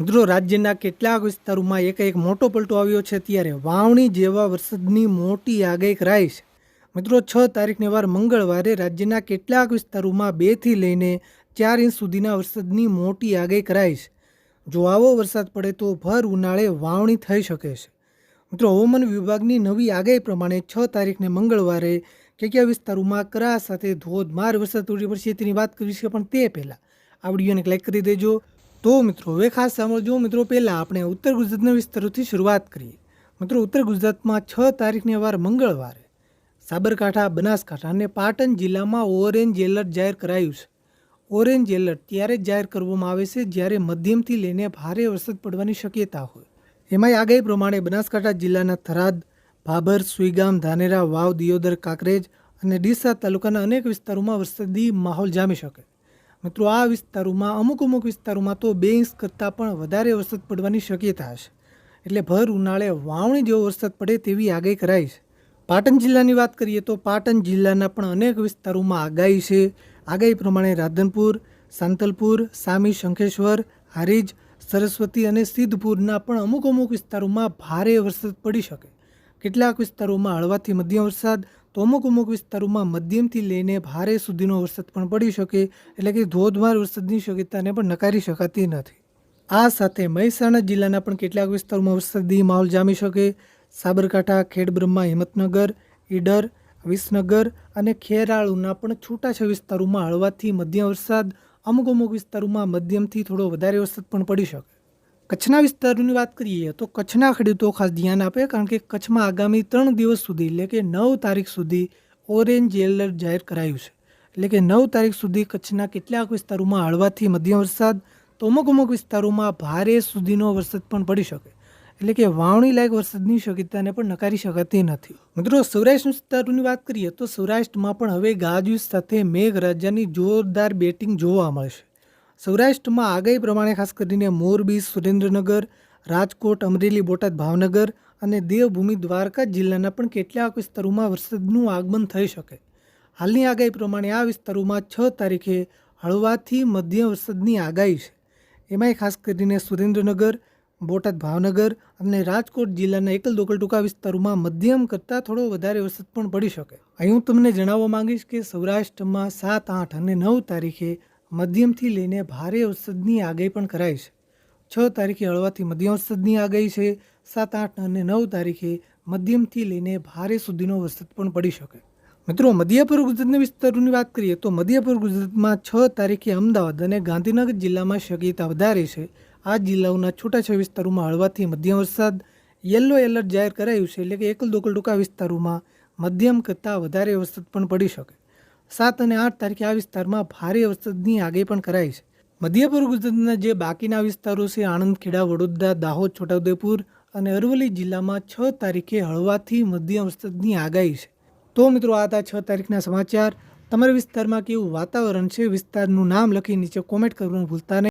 મિત્રો રાજ્યના કેટલાક વિસ્તારોમાં એક એક મોટો પલટો આવ્યો છે. ત્યારે વાવણી જેવા વરસાદની મોટી આગાહી કરાઈ છે. મિત્રો, છ તારીખને વાર મંગળવારે રાજ્યના કેટલાક વિસ્તારોમાં બેથી લઈને ચાર ઇંચ સુધીના વરસાદની મોટી આગાહી કરાઈ છે. જો આવો વરસાદ પડે તો ભર ઉનાળે વાવણી થઈ શકે છે. મિત્રો, હવામાન વિભાગની નવી આગાહી પ્રમાણે છ તારીખને મંગળવારે કયા કયા વિસ્તારોમાં કરા સાથે ધોધમાર વરસાદ તૂટી પડશે તેની વાત કરી છે પણ તે પહેલાં આ વિડીયોને ક્લિક કરી દેજો. તો મિત્રો, હવે ખાસ સાંભળજો મિત્રો, પહેલાં આપણે ઉત્તર ગુજરાતના વિસ્તારોથી શરૂઆત કરીએ. મિત્રો, ઉત્તર ગુજરાતમાં છ તારીખને વાર મંગળવારે સાબરકાંઠા, બનાસકાંઠા અને પાટણ જિલ્લામાં ઓરેન્જ એલર્ટ જાહેર કરાયું છે. ઓરેન્જ એલર્ટ ત્યારે જ જાહેર કરવામાં આવે છે જ્યારે મધ્યમથી લઈને ભારે વરસાદ પડવાની શક્યતા હોય. એમાંય આગાહી પ્રમાણે બનાસકાંઠા જિલ્લાના થરાદ, ભાભર, સુઈગામ, ધાનેરા, વાવ, દિયોદર, કાંકરેજ અને ડીસા તાલુકાના અનેક વિસ્તારોમાં વરસાદી માહોલ જામી શકે. મિત્રો, આ વિસ્તારોમાં, અમુક અમુક વિસ્તારોમાં તો બે ઇંચ કરતાં પણ વધારે વરસાદ પડવાની શક્યતા છે. એટલે ભર ઉનાળે વાવણી જેવો વરસાદ પડે તેવી આગાહી કરાઈ છે. પાટણ જિલ્લાની વાત કરીએ તો પાટણ જિલ્લાના પણ અનેક વિસ્તારોમાં આગાહી છે. આગાહી પ્રમાણે રાધનપુર, સાંતલપુર, સામી શંખેશ્વર, હારીજ, સરસ્વતી અને સિદ્ધપુરના પણ અમુક અમુક વિસ્તારોમાં ભારે વરસાદ પડી શકે. કેટલાક વિસ્તારોમાં હળવાથી મધ્યમ વરસાદ તો અમુક અમુક વિસ્તારોમાં મધ્યમથી લઈને ભારે સુધીનો વરસાદ પણ પડી શકે, એટલે કે ધોધમાર વરસાદની શક્યતાને પણ નકારી શકાતી નથી. આ સાથે મહેસાણા જિલ્લાના પણ કેટલાક વિસ્તારોમાં વરસાદી માહોલ જામી શકે. સાબરકાંઠા, ખેડબ્રહ્મા, હિંમતનગર, ઈડર, વિસનગર અને ખેરાળુના પણ છૂટાછા વિસ્તારોમાં હળવાથી મધ્યમ વરસાદ. અમુક અમુક વિસ્તારોમાં મધ્યમથી થોડો વધારે વરસાદ પણ પડી શકે. કચ્છના વિસ્તારોની વાત કરીએ તો કચ્છના ખેડૂતો ખાસ ધ્યાન આપે કારણ કે કચ્છમાં આગામી ત્રણ દિવસ સુધી એટલે કે નવ તારીખ સુધી ઓરેન્જ એલર્ટ જાહેર કરાયું છે. એટલે કે નવ તારીખ સુધી કચ્છના કેટલાક વિસ્તારોમાં હળવાથી મધ્યમ વરસાદ, તો અમુક અમુક વિસ્તારોમાં ભારે સુધીનો વરસાદ પણ પડી શકે. એટલે કે વાવણી લાયક વરસાદની શક્યતાને પણ નકારી શકાતી નથી. મિત્રો, સૌરાષ્ટ્ર વિસ્તારોની વાત કરીએ તો સૌરાષ્ટ્રમાં પણ હવે ગાજવીજ સાથે મેઘરાજાની જોરદાર બેટિંગ જોવા મળશે. સૌરાષ્ટ્રમાં આગાહી પ્રમાણે ખાસ કરીને મોરબી, સુરેન્દ્રનગર, રાજકોટ, અમરેલી, બોટાદ, ભાવનગર અને દેવભૂમિ દ્વારકા જિલ્લાના પણ કેટલાક વિસ્તારોમાં વરસાદનું આગમન થઈ શકે. હાલની આગાહી પ્રમાણે આ વિસ્તારોમાં છ તારીખે હળવાથી મધ્યમ વરસાદની આગાહી છે. એમાંય ખાસ કરીને સુરેન્દ્રનગર, બોટાદ, ભાવનગર અને રાજકોટ જિલ્લાના એકલ દોકલ ટૂંકા વિસ્તારોમાં મધ્યમ કરતાં થોડો વધારે વરસાદ પણ પડી શકે. અહીં હું તમને જણાવવા માંગીશ કે સૌરાષ્ટ્રમાં સાત, આઠ અને નવ તારીખે મધ્યમથી લઈને ભારે ઔષધની આગાહી પણ કરાઈ છે. છ તારીખે હળવાથી મધ્યમ ઔષધની આગાહી છે. સાત, આઠ અને નવ તારીખે મધ્યમથી લઈને ભારે સુધીનો વરસાદ પણ પડી શકે. મિત્રો મધ્યપુર ગુજરાતના વિસ્તારોની વાત કરીએ તો મધ્યપુર ગુજરાતમાં છ તારીખે અમદાવાદ અને ગાંધીનગર જિલ્લામાં શક્યતા વધારે છે. આ જિલ્લાઓના છૂટાછવાયા વિસ્તારોમાં હળવાથી મધ્યમ વરસાદ, યલો એલર્ટ જાહેર કરાયું છે એટલે કે એકલ દોકલ ટૂંકા વિસ્તારોમાં મધ્યમ કરતાં વધારે વરસાદ પણ પડી શકે. સાત અને આઠ તારીખે આ વિસ્તારમાં ભારે વરસાદની આગાહી પણ કરાઈ છે. મધ્યપૂર્વ ગુજરાતના જે બાકીના વિસ્તારો છે, આણંદ, ખેડા, વડોદરા, દાહોદ, છોટાઉદેપુર અને અરવલ્લી જિલ્લામાં છ તારીખે હળવાથી મધ્યમ વરસાદની આગાહી છે. તો મિત્રો, આ હતા છ તારીખના સમાચાર. તમારા વિસ્તારમાં કેવું વાતાવરણ છે? વિસ્તારનું નામ લખી નીચે કોમેન્ટ કરવાનું ભૂલતા નહીં.